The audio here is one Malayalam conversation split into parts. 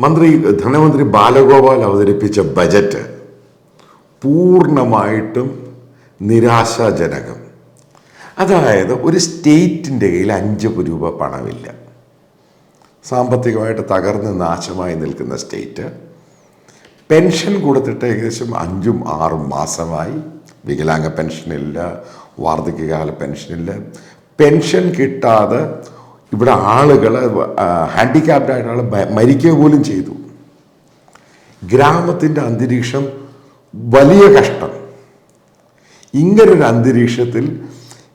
മന്ത്രി ധനമന്ത്രി ബാലഗോപാൽ അവതരിപ്പിച്ച ബജറ്റ് പൂർണമായിട്ടും നിരാശാജനകം. അതായത് ഒരു സ്റ്റേറ്റിന്റെ കയ്യിൽ അഞ്ച് രൂപ പണമില്ല. സാമ്പത്തികമായിട്ട് തകർന്ന് നാശമായി നിൽക്കുന്ന സ്റ്റേറ്റ്. പെൻഷൻ കൊടുത്തിട്ട് ഏകദേശം അഞ്ചും ആറും മാസമായി. വികലാംഗ പെൻഷനില്ല വാർദ്ധക്യകാല പെൻഷനില്ല. പെൻഷൻ കിട്ടാതെ ഇവിടെ ആളുകൾ ഹാൻഡിക്യാപ്ഡ് ആയിട്ട് ആൾ മരിക്കുക പോലും ചെയ്തു. ഗ്രാമത്തിന്റെ അന്തരീക്ഷം വലിയ കഷ്ടം. ഇങ്ങനൊരു അന്തരീക്ഷത്തിൽ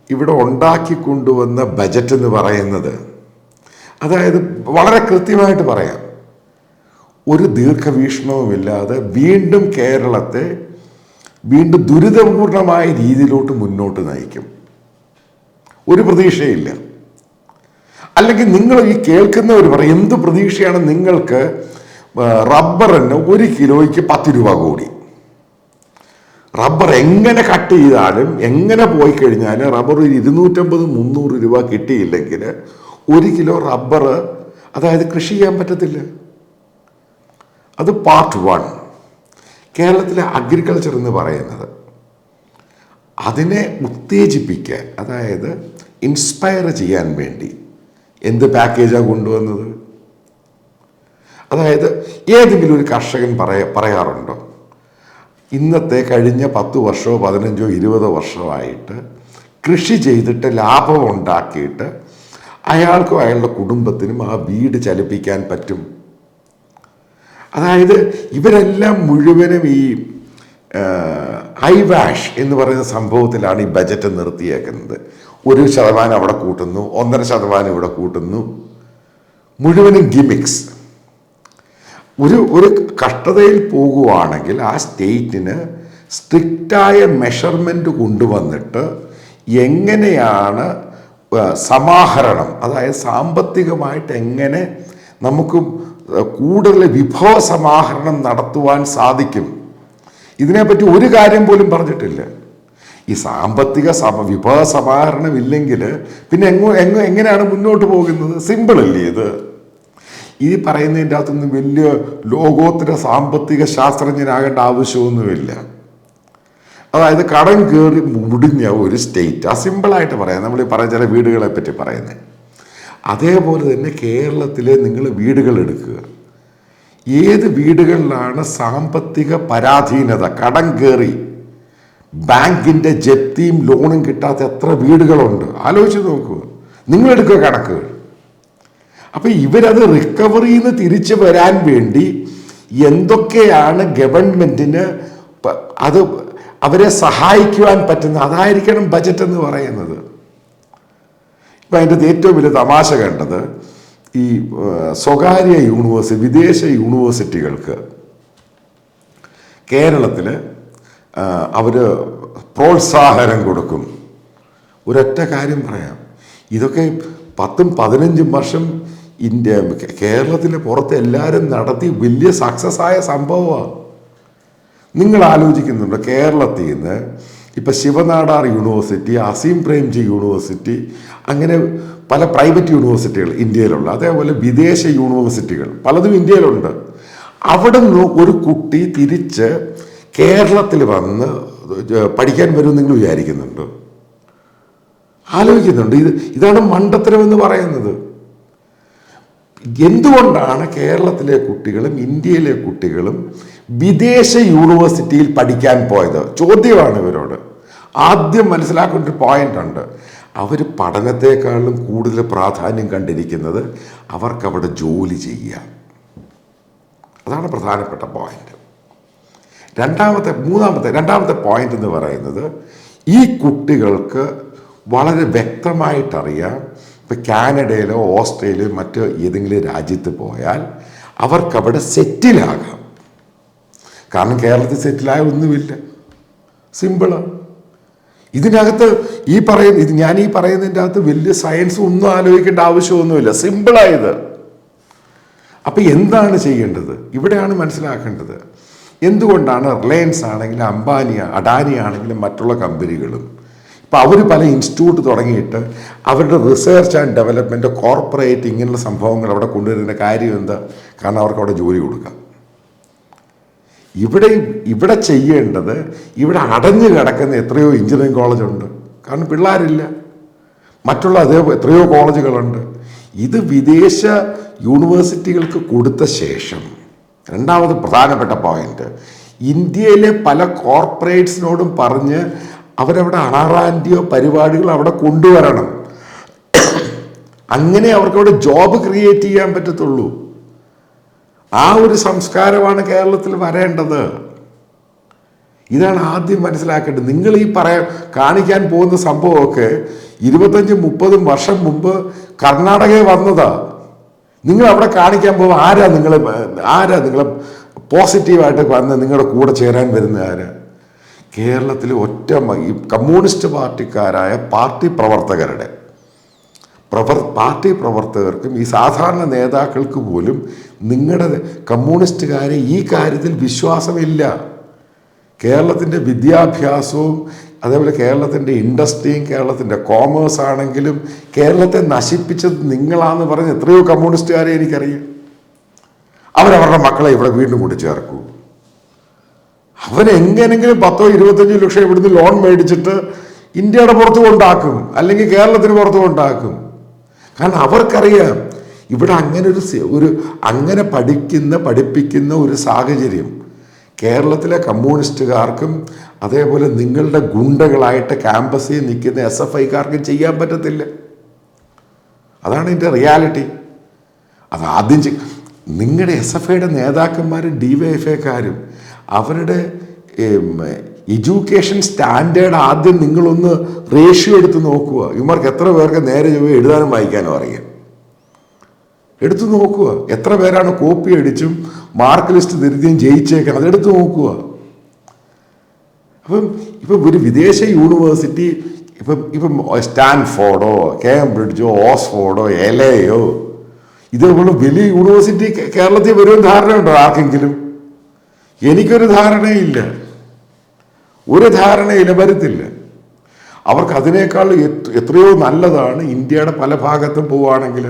ഇവിടെ ഉണ്ടാക്കി കൊണ്ടുവന്ന ബജറ്റ് എന്ന് പറയുന്നത് അതായത് വളരെ കൃത്യമായിട്ട് പറയാം. ഒരു ദീർഘവീക്ഷണവുമില്ലാതെ വീണ്ടും കേരളത്തെ വീണ്ടും ദുരിതപൂർണമായ രീതിയിലോട്ട് മുന്നോട്ട് നയിക്കും. ഒരു പ്രതീക്ഷയില്ല. അല്ലെങ്കിൽ നിങ്ങൾ ഈ കേൾക്കുന്നവർ പറയും എന്ത് പ്രതീക്ഷയാണ് നിങ്ങൾക്ക് റബ്ബറിന് ഒരു കിലോയ്ക്ക് പത്ത് രൂപ കൂടി. റബ്ബർ എങ്ങനെ കട്ട് ചെയ്താലും എങ്ങനെ പോയി കഴിഞ്ഞാലും റബ്ബർ ഒരു ഇരുന്നൂറ്റമ്പത് മുന്നൂറ് രൂപ കിട്ടിയില്ലെങ്കിൽ ഒരു കിലോ റബ്ബർ അതായത് കൃഷി ചെയ്യാൻ പറ്റത്തില്ല. അത് പാർട്ട് വൺ കേരളത്തിലെ അഗ്രികൾച്ചർ എന്ന് പറയുന്നത് അതിനെ ഉത്തേജിപ്പിക്കാൻ അതായത് ഇൻസ്പയർ ചെയ്യാൻ വേണ്ടി എന്ത് പാക്കേജാണ് കൊണ്ടുവന്നത്? അതായത് ഏതെങ്കിലും ഒരു കർഷകൻ പറയ പറയാറുണ്ടോ? ഇന്നത്തെ കഴിഞ്ഞ പത്ത് വർഷമോ പതിനഞ്ചോ ഇരുപതോ വർഷമായിട്ട് കൃഷി ചെയ്തിട്ട് ലാഭം ഉണ്ടാക്കിയിട്ട് അയാൾക്കും അയാളുടെ കുടുംബത്തിനും ആ വീട് ചലിപ്പിക്കാൻ പറ്റും. അതായത് ഇവരെല്ലാം മുഴുവനും ഈ ഐവാഷ് എന്ന് പറയുന്ന സംഭവത്തിലാണ് ഈ ബജറ്റ് നിർത്തിയേക്കുന്നത്. ഒരു ശതമാനം അവിടെ കൂട്ടുന്നു ഒന്നര ശതമാനം ഇവിടെ കൂട്ടുന്നു. മുഴുവനും ഗിമിക്സ് ഒരു ഒരു കഷ്ടതയിൽ പോകുവാണെങ്കിൽ ആ സ്റ്റേറ്റിന് സ്ട്രിക്റ്റായ മെഷർമെന്റ് കൊണ്ടുവന്നിട്ട് എങ്ങനെയാണ് സമാഹരണം അതായത് സാമ്പത്തികമായിട്ട് എങ്ങനെ നമുക്ക് കൂടുതൽ വിഭവ സമാഹരണം നടത്തുവാൻ സാധിക്കും. ഇതിനെപ്പറ്റി ഒരു കാര്യം പോലും പറഞ്ഞിട്ടില്ല. ഈ സാമ്പത്തിക സമ വിഭവ സമാഹരണം ഇല്ലെങ്കിൽ പിന്നെ എങ്ങോ എങ്ങോ എങ്ങനെയാണ് മുന്നോട്ട് പോകുന്നത്? സിമ്പിളല്ലേ ഇത്. ഈ പറയുന്നതിന്റെ അകത്തൊന്നും വലിയ ലോകോത്തര സാമ്പത്തിക ശാസ്ത്രജ്ഞനാകേണ്ട ആവശ്യമൊന്നുമില്ല. അതായത് കടം കയറി മുടിഞ്ഞ ഒരു സ്റ്റേറ്റ് ആ സിമ്പിളായിട്ട് പറയാം. നമ്മൾ ഈ പറയുന്ന ചില വീടുകളെ പറ്റി പറയുന്നത് അതേപോലെ തന്നെ കേരളത്തിലെ നിങ്ങൾ വീടുകൾ എടുക്കുക. ഏത് വീടുകളിലാണ് സാമ്പത്തിക പരാധീനത? കടം കയറി ബാങ്കിന്റെ ജപ്തിയും ലോണും കിട്ടാത്ത എത്ര വീടുകളുണ്ട്? ആലോചിച്ച് നോക്കൂ. നിങ്ങൾ എടുക്കുക കണക്കുകൾ. അപ്പൊ ഇവരത് റിക്കവറിയിൽ നിന്ന് തിരിച്ചു വരാൻ വേണ്ടി എന്തൊക്കെയാണ് ഗവൺമെന്റിന് അത് അവരെ സഹായിക്കുവാൻ പറ്റുന്ന അതായിരിക്കണം ബജറ്റ് എന്ന് പറയുന്നത്. ഇപ്പൊ അതിന്റെ ഏറ്റവും വലിയ തമാശ കണ്ടത് ഈ സ്വകാര്യ യൂണിവേഴ്സിറ്റി വിദേശ യൂണിവേഴ്സിറ്റികൾക്ക് കേരളത്തിൽ അവർ പ്രോത്സാഹനം കൊടുക്കും. ഒരൊറ്റ കാര്യം പറയാം. ഇതൊക്കെ പത്തും പതിനഞ്ചും വർഷം ഇന്ത്യ കേരളത്തിന്റെ പുറത്ത് എല്ലാവരും നടത്തി വലിയ സക്സസ് ആയ സംഭവമാണ്. നിങ്ങൾ ആലോചിക്കുന്നുണ്ട് കേരളത്തിൽ നിന്ന് ഇപ്പം ശിവനാടാർ യൂണിവേഴ്സിറ്റി അസീം പ്രേംജി യൂണിവേഴ്സിറ്റി അങ്ങനെ പല പ്രൈവറ്റ് യൂണിവേഴ്സിറ്റികൾ ഇന്ത്യയിലുള്ള അതേപോലെ വിദേശ യൂണിവേഴ്സിറ്റികൾ പലതും ഇന്ത്യയിലുണ്ട്. അവിടെ നിന്ന് ഒരു കുട്ടി തിരിച്ച് കേരളത്തിൽ വന്ന് പഠിക്കാൻ വരും നിങ്ങൾ വിചാരിക്കുന്നുണ്ടോ. ആലോചിക്കുന്നുണ്ട്. ഇത് ഇതാണ് മണ്ടത്തരം എന്ന് പറയുന്നത്. എന്തുകൊണ്ടാണ് കേരളത്തിലെ കുട്ടികളും ഇന്ത്യയിലെ കുട്ടികളും വിദേശ യൂണിവേഴ്സിറ്റിയിൽ പഠിക്കാൻ പോയത്? ചോദ്യമാണ് ഇവരോട്. ആദ്യം മനസ്സിലാക്കേണ്ട ഒരു പോയിന്റ് ഉണ്ട്. അവർ പഠനത്തെക്കാളും കൂടുതൽ പ്രാധാന്യം കണ്ടിരിക്കുന്നത് അവർക്കവിടെ ജോലി ചെയ്യാം അതാണ് പ്രധാനപ്പെട്ട പോയിന്റ് രണ്ടാമത്തെ മൂന്നാമത്തെ രണ്ടാമത്തെ പോയിന്റ് എന്ന് പറയുന്നത് ഈ കുട്ടികൾക്ക് വളരെ വ്യക്തമായിട്ടറിയാം ഇപ്പം കാനഡയിലോ ഓസ്ട്രേലിയയിലോ മറ്റോ ഏതെങ്കിലും രാജ്യത്ത് പോയാൽ അവർക്കവിടെ സെറ്റിലാകാം. കാരണം കേരളത്തിൽ സെറ്റിലായ ഒന്നുമില്ല. സിമ്പിളാണ് ഇതിനകത്ത് ഈ പറയുന്ന ഇത് ഞാൻ ഈ പറയുന്നതിന്റെ അകത്ത് വലിയ സയൻസ് ഒന്നും ആലോചിക്കേണ്ട ആവശ്യമൊന്നുമില്ല. സിമ്പിളായത് അപ്പം എന്താണ് ചെയ്യേണ്ടത്? ഇവിടെയാണ് മനസ്സിലാക്കേണ്ടത്. എന്തുകൊണ്ടാണ് റിലയൻസ് ആണെങ്കിലും അംബാനി അഡാനി ആണെങ്കിലും മറ്റുള്ള കമ്പനികളും? ഇപ്പം അവർ പല ഇൻസ്റ്റിറ്റ്യൂട്ട് തുടങ്ങിയിട്ട് അവരുടെ റിസർച്ച് ആൻഡ് ഡെവലപ്മെന്റ് കോർപ്പറേറ്റ് ഇങ്ങനെയുള്ള സംഭവങ്ങൾ അവിടെ കൊണ്ടുവരുന്ന കാര്യം എന്താ? കാരണം അവർക്ക് അവിടെ ജോലി കൊടുക്കാം. ഇവിടെ ഇവിടെ ചെയ്യേണ്ടത് ഇവിടെ അടഞ്ഞു കിടക്കുന്ന എത്രയോ എഞ്ചിനീയറിംഗ് കോളേജുണ്ട് കാരണം പിള്ളേരില്ല. മറ്റുള്ള അതേ എത്രയോ കോളേജുകളുണ്ട് ഇത് വിദേശ യൂണിവേഴ്സിറ്റികൾക്ക് കൊടുത്ത ശേഷം രണ്ടാമത് പ്രധാനപ്പെട്ട പോയിന്റ് ഇന്ത്യയിലെ പല കോർപ്പറേറ്റ്സിനോടും പറഞ്ഞ് അവരവിടെ ആറാൻഡിയോ പരിപാടികൾ അവിടെ കൊണ്ടുവരണം. അങ്ങനെ അവർക്ക് അവിടെ ജോബ് ക്രിയേറ്റ് ചെയ്യാൻ പറ്റത്തുള്ളൂ. ആ ഒരു സംസ്കാരമാണ് കേരളത്തിൽ വരേണ്ടത്. ഇതാണ് ആദ്യം മനസ്സിലാക്കേണ്ടത്. നിങ്ങൾ ഈ പറയാൻ കാണിക്കാൻ പോകുന്ന സംഭവമൊക്കെ ഇരുപത്തഞ്ചും മുപ്പതും വർഷം മുമ്പ് കർണാടകയിൽ വന്നതാ. നിങ്ങൾ അവിടെ കാണിക്കാൻ പോകുമ്പോൾ ആരാ നിങ്ങൾ ആരാ നിങ്ങൾ പോസിറ്റീവായിട്ട് വന്ന് നിങ്ങളുടെ കൂടെ ചേരാൻ വരുന്ന ആരാ? കേരളത്തിൽ ഒറ്റ ഈ കമ്മ്യൂണിസ്റ്റ് പാർട്ടിക്കാരായ പാർട്ടി പ്രവർത്തകരുടെ. പ്രവർ പാർട്ടി പ്രവർത്തകർക്കും ഈ സാധാരണ നേതാക്കൾക്ക് പോലും നിങ്ങളുടെ കമ്മ്യൂണിസ്റ്റുകാരെ ഈ കാര്യത്തിൽ വിശ്വാസമില്ല. കേരളത്തിന്റെ വിദ്യാഭ്യാസവും അതേപോലെ കേരളത്തിന്റെ ഇൻഡസ്ട്രിയും കേരളത്തിന്റെ കോമേഴ്സ് ആണെങ്കിലും കേരളത്തെ നശിപ്പിച്ചത് നിങ്ങളാന്ന് പറഞ്ഞ് എത്രയോ കമ്മ്യൂണിസ്റ്റുകാരെ എനിക്കറിയാം. അവരവരുടെ മക്കളെ ഇവിടെ വീണ്ടും കൊണ്ട് ചേർക്കൂ. അവൻ എങ്ങനെങ്കിലും പത്തോ ഇരുപത്തഞ്ചോ ലക്ഷം ഇവിടുന്ന് ലോൺ മേടിച്ചിട്ട് ഇന്ത്യയുടെ പുറത്ത് കൊണ്ടാക്കും അല്ലെങ്കിൽ കേരളത്തിന് പുറത്ത് കൊണ്ടാക്കും. കാരണം അവർക്കറിയാം ഇവിടെ അങ്ങനെ ഒരു ഒരു അങ്ങനെ പഠിക്കുന്ന പഠിപ്പിക്കുന്ന ഒരു സാഹചര്യം കേരളത്തിലെ കമ്മ്യൂണിസ്റ്റുകാർക്കും അതേപോലെ നിങ്ങളുടെ ഗുണ്ടകളായിട്ട് ക്യാമ്പസിൽ നിൽക്കുന്ന എസ് എഫ് ഐക്കാർക്കും ചെയ്യാൻ പറ്റത്തില്ല. അതാണ് ഇതിന്റെ റിയാലിറ്റി. അത് ആദ്യം നിങ്ങളുടെ എസ് എഫ് ഐയുടെ നേതാക്കന്മാരും ഡി വൈ എഫ് ഐക്കാരും അവരുടെ എഡ്യൂക്കേഷൻ സ്റ്റാൻഡേർഡ് ആദ്യം നിങ്ങളൊന്ന് റേഷ്യോ എടുത്ത് നോക്കുക. ഇവർക്ക് എത്ര പേർക്ക് നേരെ ചൊവ്വ എഴുതാനും വായിക്കാനും അറിയാം. എടുത്തു നോക്കുക. എത്ര പേരാണ് കോപ്പി അടിച്ചും മാർക്ക് ലിസ്റ്റ് തിരുത്തിയും ജയിച്ചേക്കണം. അതെടുത്ത് നോക്കുക. അപ്പം ഇപ്പം ഒരു വിദേശ യൂണിവേഴ്സിറ്റി ഇപ്പം ഇപ്പം സ്റ്റാൻഫോർഡോ കേംബ്രിഡ്ജോ ഓക്സ്ഫോർഡോ എലയോ ഇതേപോലെ വലിയ യൂണിവേഴ്സിറ്റി കേരളത്തിൽ വരുമെന്ന് ധാരണയുണ്ടോ ആർക്കെങ്കിലും? എനിക്കൊരു ധാരണയില്ല. ഒരു ധാരണയില്ല വരത്തില്ല. അവർക്ക് അതിനേക്കാൾ എത്രയോ നല്ലതാണ് ഇന്ത്യയുടെ പല ഭാഗത്തും പോവുകയാണെങ്കിൽ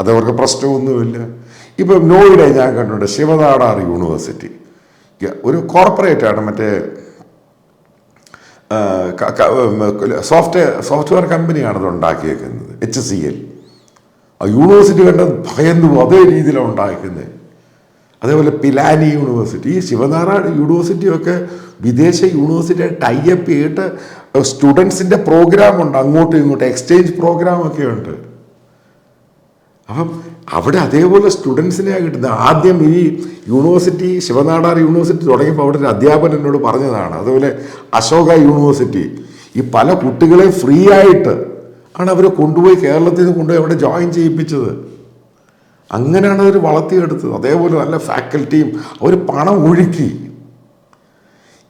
അതവർക്ക് പ്രശ്നമൊന്നുമില്ല. ഇപ്പം നോയിഡ ഞാൻ കണ്ടിട്ടുണ്ട് ശിവനാടാർ യൂണിവേഴ്സിറ്റി. ഒരു കോർപ്പറേറ്റാണ് മറ്റേ സോഫ്റ്റ്വെയർ സോഫ്റ്റ്വെയർ കമ്പനിയാണ് ഇത് ഉണ്ടാക്കിയേക്കുന്നത് എച്ച് സി എൽ ആ യൂണിവേഴ്സിറ്റി കണ്ട ഭയന്നു അതേ രീതിയിലാണ് ഉണ്ടാക്കുന്നത് അതേപോലെ പിലാനി യൂണിവേഴ്സിറ്റി ഈ ശിവനാരായണ യൂണിവേഴ്സിറ്റിയൊക്കെ വിദേശ യൂണിവേഴ്സിറ്റി ടൈപ്പ് ചെയ്തിട്ട് സ്റ്റുഡൻസിന്റെ പ്രോഗ്രാമുണ്ട് അങ്ങോട്ടും ഇങ്ങോട്ടും എക്സ്ചേഞ്ച് പ്രോഗ്രാമൊക്കെ ഉണ്ട്. അപ്പം അവിടെ അതേപോലെ സ്റ്റുഡൻസിനെയാണ് കിട്ടുന്നത്. ആദ്യം ഈ യൂണിവേഴ്സിറ്റി ശിവനാടാർ യൂണിവേഴ്സിറ്റി തുടങ്ങിയപ്പോൾ അവിടെ ഒരു അധ്യാപകൻ എന്നോട് പറഞ്ഞതാണ്. അതുപോലെ അശോക യൂണിവേഴ്സിറ്റി. ഈ പല കുട്ടികളെ ഫ്രീ ആയിട്ട് ആണ് അവരെ കൊണ്ടുപോയി കേരളത്തിൽ നിന്ന് കൊണ്ടുപോയി അവിടെ ജോയിൻ ചെയ്യിപ്പിച്ചത്. അങ്ങനെയാണ് അവർ വളർത്തിയെടുത്തത്. അതേപോലെ നല്ല ഫാക്കൽറ്റിയും അവർ പണം ഒഴുക്കി.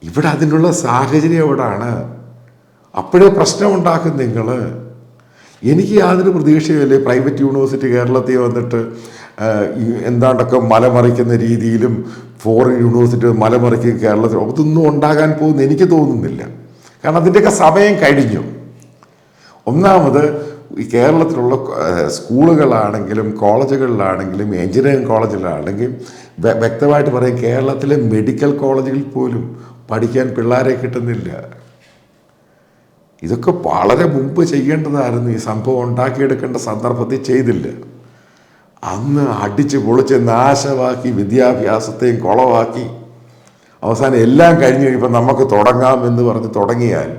ഇവിടെ അതിനുള്ള സാഹചര്യം എവിടാണ്? അപ്പോഴേ പ്രശ്നമുണ്ടാക്കും നിങ്ങൾ എനിക്ക് യാതൊരു പ്രതീക്ഷയുമില്ല പ്രൈവറ്റ് യൂണിവേഴ്സിറ്റി കേരളത്തിൽ വന്നിട്ട് എന്താണ്ടൊക്കെ മലമറിക്കുന്ന രീതിയിലും ഫോറിൻ യൂണിവേഴ്സിറ്റി മലമറിക്കും കേരളത്തിൽ അതൊന്നും ഉണ്ടാകാൻ പോകുന്ന എനിക്ക് തോന്നുന്നില്ല. കാരണം അതിന്റെയൊക്കെ സമയം കഴിഞ്ഞു. ഒന്നാമത് ഈ കേരളത്തിലുള്ള സ്കൂളുകളാണെങ്കിലും കോളേജുകളിലാണെങ്കിലും എഞ്ചിനീയറിംഗ് കോളേജിലാണെങ്കിലും വ്യക്തമായിട്ട് പറയും കേരളത്തിലെ മെഡിക്കൽ കോളേജുകളിൽ പോലും പഠിക്കാൻ പിള്ളേരെ കിട്ടുന്നില്ല. ഇതൊക്കെ വളരെ മുമ്പ് ചെയ്യേണ്ടതായിരുന്നു. ഈ സംഭവം ഉണ്ടാക്കിയെടുക്കേണ്ട സന്ദർഭത്തിൽ ചെയ്തില്ല. അന്ന് അടിച്ച് പൊളിച്ച് നാശമാക്കി വിദ്യാഭ്യാസത്തെയും കുളവാക്കി. അവസാനം എല്ലാം കഴിഞ്ഞ് കഴിയുമ്പോൾ നമുക്ക് തുടങ്ങാം എന്ന് പറഞ്ഞ് തുടങ്ങിയാൽ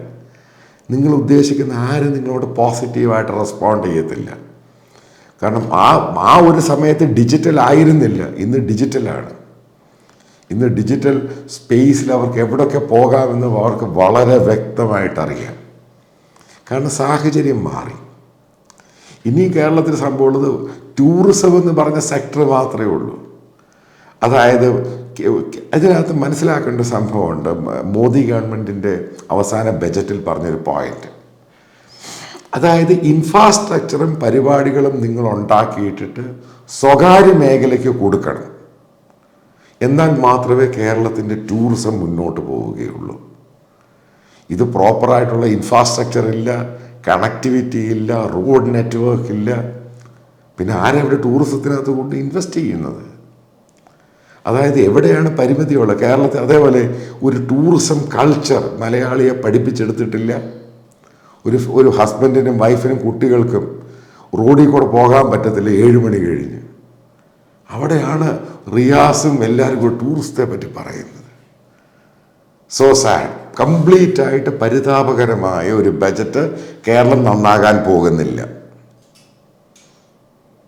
നിങ്ങൾ ഉദ്ദേശിക്കുന്ന ആരും നിങ്ങളോട് പോസിറ്റീവായിട്ട് റെസ്പോണ്ട് ചെയ്യത്തില്ല. കാരണം ആ ആ ഒരു സമയത്ത് ഡിജിറ്റൽ ആയിരുന്നില്ല. ഇന്ന് ഡിജിറ്റലാണ് ഇന്ന് ഡിജിറ്റൽ സ്പേസിൽ അവർക്ക് എവിടെയൊക്കെ പോകാമെന്ന് അവർക്ക് വളരെ വ്യക്തമായിട്ട് അറിയാം. കാരണം സാഹചര്യം മാറി. ഇനി കേരളത്തിൽ സംഭവമുള്ളത് ടൂറിസം എന്ന് പറഞ്ഞ സെക്ടർ മാത്രമേ ഉള്ളൂ. അതായത് അതിനകത്ത് മനസ്സിലാക്കേണ്ട സംഭവമുണ്ട്. മോദി ഗവൺമെന്റിന്റെ അവസാന ബജറ്റിൽ പറഞ്ഞൊരു പോയിന്റ് അതായത് ഇൻഫ്രാസ്ട്രക്ചറും പരിപാടികളും നിങ്ങൾ ഉണ്ടാക്കിയിട്ടിട്ട് സ്വകാര്യ മേഖലയ്ക്ക് കൊടുക്കണം. എന്നാൽ മാത്രമേ കേരളത്തിന്റെ ടൂറിസം മുന്നോട്ട് പോവുകയുള്ളൂ. ഇത് പ്രോപ്പറായിട്ടുള്ള ഇൻഫ്രാസ്ട്രക്ചർ ഇല്ല കണക്ടിവിറ്റി ഇല്ല റോഡ് നെറ്റ്വർക്ക് ഇല്ല. പിന്നെ ആരെവിടെ ടൂറിസത്തിനകത്ത് കൊണ്ട് ഇൻവെസ്റ്റ് ചെയ്യുന്നത്? അതായത് എവിടെയാണ് പരിമിതിയുള്ളത്? കേരളത്തിൽ അതേപോലെ ഒരു ടൂറിസം കൾച്ചർ മലയാളിയെ പഠിപ്പിച്ചെടുത്തിട്ടില്ല. ഒരു ഒരു ഹസ്ബൻഡിനും വൈഫിനും കുട്ടികൾക്കും റോഡിൽ കൂടെ പോകാൻ പറ്റത്തില്ല ഏഴ് മണി കഴിഞ്ഞ്. അവിടെയാണ് റിയാസും എല്ലാവരും കൂടി ടൂറിസത്തെ പറ്റി പറയുന്നത്. സോ സാഡ് കംപ്ലീറ്റ് ആയിട്ട് പരിതാപകരമായ ഒരു ബജറ്റ് കേരളം നന്നാകാൻ പോകുന്നില്ല.